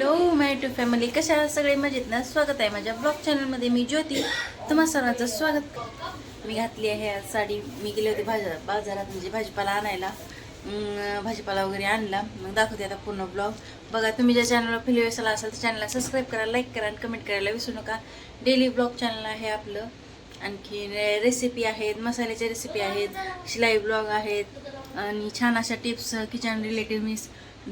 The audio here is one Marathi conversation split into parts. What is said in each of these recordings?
हॅलो माय टू फॅमिली कशा सगळे मजेत ना? स्वागत आहे माझ्या ब्लॉग चॅनलमध्ये मी ज्योती. तुम्हा सर्वांचं स्वागत. मी घातली आहे आज साडी. मी गेले होते भाजा बाजारात म्हणजे भाजीपाला आणायला. भाजीपाला वगैरे आणला. मग दाखवते आता पूर्ण ब्लॉग बघा तुम्ही ज्या चॅनलवर पहिली वेळेस असाल तर चॅनलला सबस्क्राईब करा लाईक करा आणि कमेंट करायला विसरू नका. डेली ब्लॉग चॅनल आहे आपलं. आणखी रेसिपी आहेत मसाल्याच्या रेसिपी आहेत शिलाई ब्लॉग आहेत आणि छान अशा टिप्स किचन रिलेटेड मी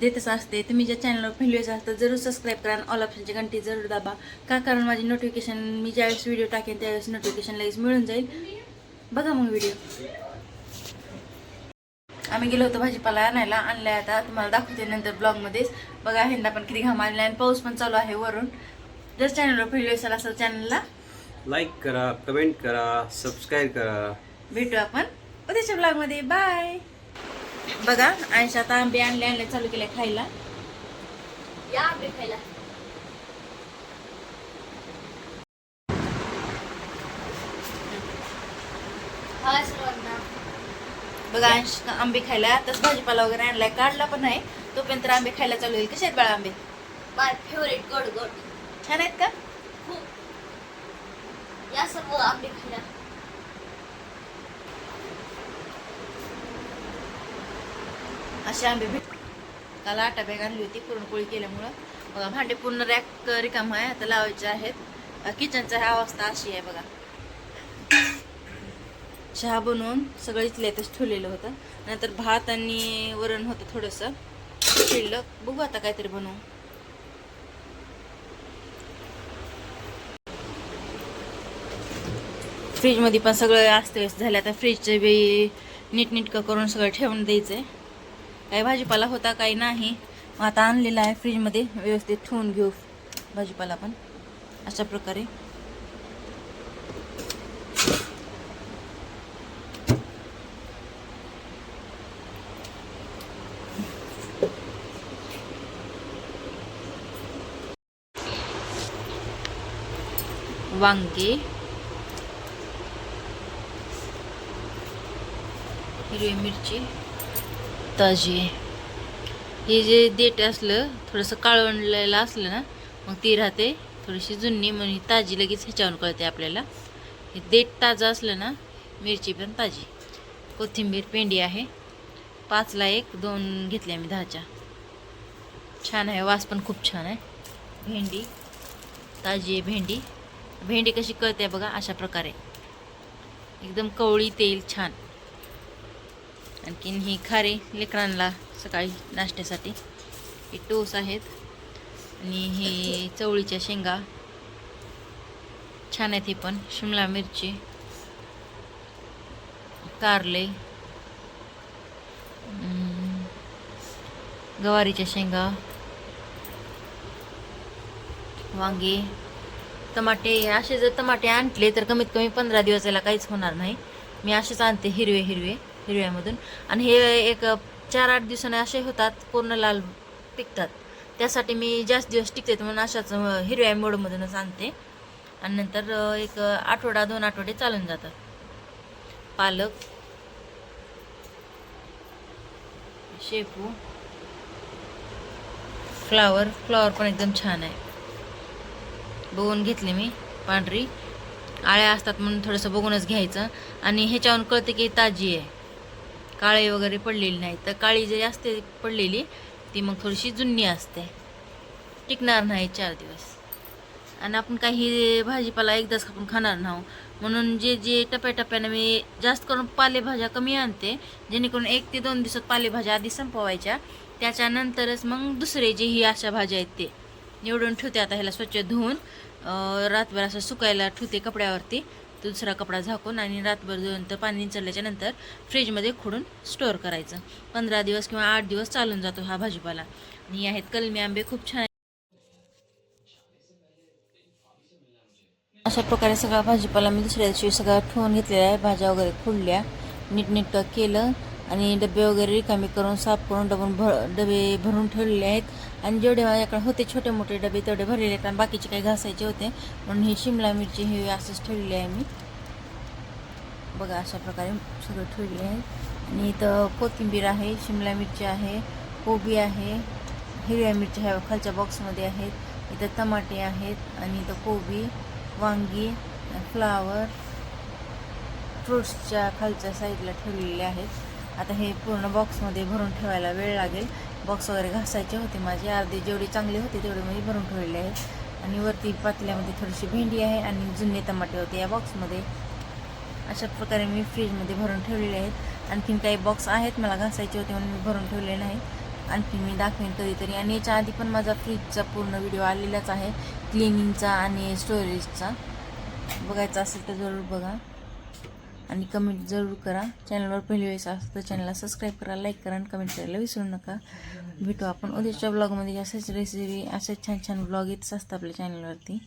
देतच असते. तुम्ही ज्या चॅनलवर पहिली वेळेस असाल तर जरूर सबस्क्राईब करा आणि ऑल ऑप्शनची घंटी जरूर दाबा. का? कारण माझी नोटिफिकेशन मी ज्यावेळेस व्हिडिओ टाकेन त्यावेळेस नोटिफिकेशन लगेच मिळून जाईल. बघा मग व्हिडिओ आम्ही गेलो होतो भाजीपाला आणायला. आणलाय आता. तुम्हाला दाखवते नंतर ब्लॉगमध्येच बघा ह्यांना पण किती घाम आहे आणि पाऊस पण चालू आहे वरून. जर चॅनलवर पहिली असेल चॅनलला लाईक करा कमेंट करा सबस्क्राईब करा. भेटू आपण उद्याच्या ब्लॉगमध्ये बाय बघा आयशा आता आंबे आणले आणले चालू केले खायला. या आंबे खायला. हा बघा अंश आंबे खायला. आताच भाजीपाला वगैरे आणलाय काढला पण नाही तोपर्यंत आंबे खायला चालू होईल कसे आहेत बाळा आंबे? माय फेवरेट गोड गोड. छान आहेत का? खूप. या सर्व आंबे खायला. असे आंबे भेट काल आटा बॅग आणली होती पुरणपोळी केल्यामुळं. बघा भांडे पूर्ण रॅक रिकाम आहे. आता लावायचे आहेत. किचनचा ह्या अवस्था अशी आहे बघा. चहा बनवून सगळं इथल्या इथंच ठेवलेलं होतं. नंतर भात आणि वरण होतं थोडंसं. शिल्लक. बघू आता काहीतरी बनवू. फ्रीजमध्ये पण सगळं व्यस्त झालं आता फ्रीजचं बी नीटनीटकं करून सगळं ठेवून द्यायचं आहे काही भाजीपाला होता काही नाही. मग आता आणलेला आहे फ्रीजमध्ये व्यवस्थित ठेवून घेऊ भाजीपाला पण. अशा प्रकारे. वांगे. हिरवी मिरची. ताजी. हे जे देठ असलं थोडंसं काळवणलेलं असलं ना मग ती राहते थोडीशी जुनी म्हणून ही ताजी लगेच ह्याच्यावरून कळते आपल्याला. हे देठ ताजं असलं ना मिरची पण ताजी. कोथिंबीर पेंडी आहे. पाचला एक दोन घेतल्या मी दहाच्या. छान आहे वास पण खूप छान आहे. भेंडी ताजी आहे भेंडी. भेंडी कशी कळते बघा अशा प्रकारे. एकदम कवळी तेल छान. आणखीन ही खारे लेकरांना सकाळी नाश्त्यासाठी. हे टोस आहेत. आणि हे चवळीच्या शेंगा. छान आहेत हे पण. शिमला मिरची. कारले. गवारीच्या शेंगा. वांगे. टमाटे. असे जर टमाटे आणले तर कमीत कमी पंधरा दिवसाला काहीच होणार नाही. मी असेच आणते हिरवे हिरवे हिरव्यामधून. आणि हे एक चार आठ दिवसाने असे होतात पूर्ण लाल पिकतात. त्यासाठी मी जास्त दिवस टिकते म्हणून अशाच हिरव्या मोडमधूनच आणते. आणि नंतर एक आठवडा दोन आठवडे चालून जातात. पालक. शेपू. फ्लावर. फ्लावर पण एकदम छान आहे. बघून घेतले मी पांढरी. आळ्या असतात म्हणून थोडंसं बघूनच घ्यायचं. आणि ह्याच्यावरून कळते की ताजी आहे. काळे वगैरे पडलेली नाही. तर काळी जरी असते पडलेली ती मग थोडीशी जुनी असते. टिकणार नाही चार दिवस. आणि आपण काही भाजीपाला एकदाच आपण खाणार नाही. म्हणून जे जे टप्प्याटप्प्यानं मी जास्त करून पालेभाज्या कमी आणते जेणेकरून एक ते दोन दिवसात पालेभाज्या आधी संपवायच्या. त्याच्यानंतरच मग दुसरे जे ही अशा भाज्या आहेत ते निवडून ठेवते. आता ह्याला स्वच्छ धुवून रातभर असं सुकायला ठेवते कपड्यावरती. दुसरा कपडा झाकून आणि रातभर नंतर पाणी निचरल्याच्या नंतर फ्रीजमध्ये खोडून स्टोअर करायचं. पंधरा दिवस किंवा आठ दिवस चालून जातो हा भाजीपाला. आणि आहेत कलमी आंबे खूप छान अशा प्रकारे सगळा भाजीपाला मी दुसऱ्या दिवशी सगळा ठेवून घेतलेला आहे. भाज्या वगैरे खुडल्या नीटनीटकं केलं आणि डबे वगैरे रिकामी करून साफ करून डबून भर डबे भरून ठेवलेले आहेत. आणि जेवढे माझ्याकडे होते छोटे मोठे डबे तेवढे भरलेले आहेत आणि बाकीचे काही घासायचे होते. म्हणून ही शिमला मिरची हे असंच ठेवलेली आहे मी. बघा अशा प्रकारे सगळं ठेवले आहे. आणि इथं कोथिंबीर आहे शिमला मिरची आहे कोबी आहे हिरव्या मिरच्या ह्या खालच्या बॉक्समध्ये आहेत. इथं टमाटे आहेत आणि इथं कोबी वांगी फ्लावर फ्रुट्सच्या खालच्या साईडला ठेवलेले आहेत. आता हे पूर्ण बॉक्समध्ये भरून ठेवायला वेळ लागेल. बॉक्स वगैरे घासायचे होते माझे. अर्धे जेवढे चांगले होते तेवढे मी भरून ठेवलेले आहे. आणि वरती पातल्यामध्ये थोडीशी भेंडी आहे आणि जुने टमाटे होते या बॉक्समध्ये अशा प्रकारे मी फ्रीजमध्ये भरून ठेवलेले आहेत. आणखीन काही बॉक्स आहेत मला घासायचे होते म्हणून मी भरून ठेवले नाही. आणखीन मी दाखवेन कधीतरी. आणि याच्या आधी पण माझा फ्रीजचा पूर्ण व्हिडिओ आलेलाच आहे. क्लिनिंगचा आणि स्टोरेजचा बघायचा असेल तर जरूर बघा. आणि कमेंट जरूर करा. चॅनलवर पहिली वेळेस असं तर चॅनलला सबस्क्राईब करा लाईक करा आणि कमेंट करायला विसरू नका. भेटू आपण उद्याच्या ब्लॉगमध्ये असेच रेसिपी असेच छान छान ब्लॉग येतच असतात आपल्या चॅनलवरती